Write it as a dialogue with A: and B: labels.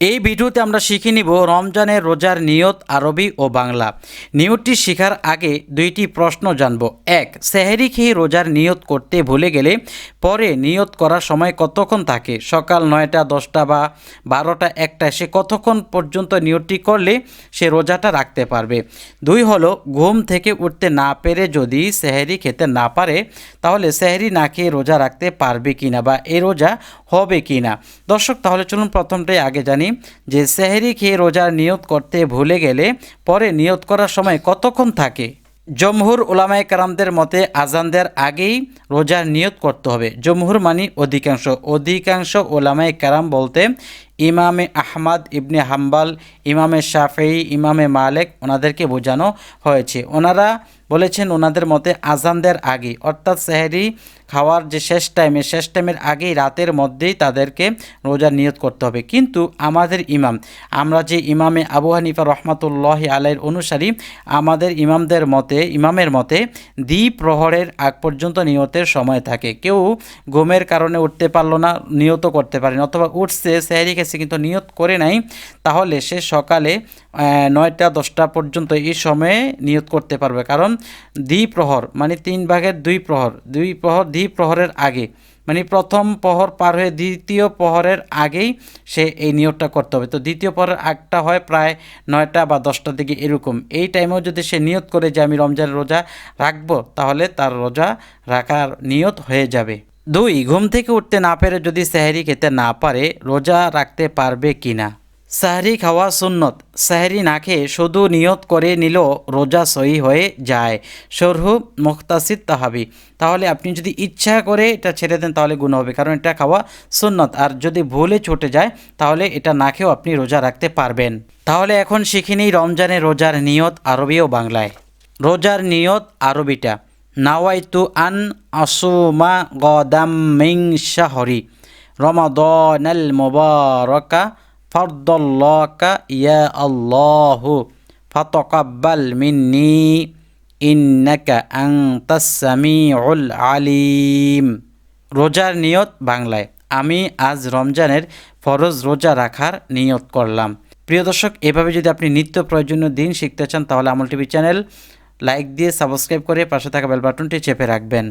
A: এই ভিডিওতে আমরা শিখে নিব রমজানের রোজার নিয়ত আরবি ও বাংলা। নিয়তটি শেখার আগে দুইটি প্রশ্ন জানব। এক, সেহেরি খেয়ে রোজার নিয়ত করতে ভুলে গেলে পরে নিয়ত করার সময় কতক্ষণ থাকে? সকাল নয়টা, দশটা বা বারোটা, একটা, সে কতক্ষণ পর্যন্ত নিয়তটি করলে সে রোজাটা রাখতে পারবে? দুই হলো, ঘুম থেকে উঠতে না পেরে যদি সেহেরি খেতে না পারে, তাহলে সেহেরি না খেয়ে রোজা রাখতে পারবে কিনা বা এ রোজা হবে কিনা? দর্শক, তাহলে চলুন প্রথমটাই আগে জানি। যে সেহেরি খেয়ে রোজার নিয়ত করতে ভুলে গেলে পরে নিয়ত করার সময় কতক্ষণ থাকে? জমহুর ওলামায় কারামদের মতে আজানদের আগেই রোজার নিয়ত করতে হবে। জমহুর মানে অধিকাংশ। অধিকাংশ ওলামায় কারাম বলতে ইমামে আহমাদ, ইবনে হাম্বাল, ইমামে শাফেই ইমামে মালেক ওনাদেরকে বোঝানো হয়েছে। ওনারা বলেছেন ওনাদের মতে আজানদের আগে অর্থাৎ সেহেরি খাওয়ার যে শেষ টাইমে শেষ টাইমের আগেই রাতের মধ্যেই তাদেরকে রোজার নিয়ত করতে হবে। কিন্তু আমাদের ইমাম, আমরা যে ইমামে আবু হানিফা রহমাতুল্লাহ আলাইয়ের অনুসারী, আমাদের ইমামদের মতে, ইমামের মতে দ্বি প্রহরের আগ পর্যন্ত নিয়তের সময় থাকে। কেউ ঘুমের কারণে উঠতে পারল না নিয়ত করতে পারেন, অথবা উঠছে, সেহারি খেয়েছে কিন্তু নিয়ত করে নাই, তাহলে সে সকালে নয়টা, দশটা পর্যন্ত এই সময়ে নিয়ত করতে পারবে। কারণ দ্বিপ্রহর মানে তিন ভাগের দুই প্রহর। দুই প্রহর, দ্বিপ্রহরের আগে। মানে প্রথম প্রহর পার হয়ে দ্বিতীয় প্রহরের আগেই সে এই নিয়োগটা করতে হবে। তো দ্বিতীয় প্রহরের আগটা হয় প্রায় নয়টা বা দশটার দিকে এরকম। এই টাইমেও যদি সে নিয়ত করে যে আমি রমজানের রোজা রাখব, তাহলে তার রোজা রাখার নিয়ত হয়ে যাবে। দুই, ঘুম থেকে উঠতে না পেরে যদি সেহারি খেতে না পারে, রোজা রাখতে পারবে কি না সাহরি খাওয়া সুন্নত। সাহরি না খেয়ে শুধু নিয়ত করে নিল, রোজা সহি হয়ে যায়। সরহু মুখতাসিদ তাহাবি। তাহলে আপনি যদি ইচ্ছা করে এটা ছেড়ে দেন, তাহলে গুণ হবে। কারণ এটা খাওয়া সুন্নত। আর যদি ভুলে ছুটে যায়, তাহলে এটা না খেয়েও আপনি রোজা রাখতে পারবেন। তাহলে এখন শিখিনি নিই রমজানের রোজার নিয়ত আরবি ও বাংলায়। রোজার নিয়ত আরবিটা। নাওয়াইতু আন আসুমা গদাম মিং শাহরি। রমাদানাল মুবারাকা ফারদাল্লাকা ইয়া আল্লাহু ফাতাকাব্বাল মিন্নি ইন্নাকা আনতাস সামিউল আলিম রোজার নিয়ত বাংলায়। আমি আজ রমজানের ফরজ রোজা রাখার নিয়ত করলাম। প্রিয় দর্শক, এভাবে যদি আপনি নিত্য প্রয়োজনীয় দিন শিখতে চান, তাহলে আমল টিভি চ্যানেল লাইক দিয়ে সাবস্ক্রাইব করে পাশে থাকা বেল বাটনটি চেপে রাখবেন।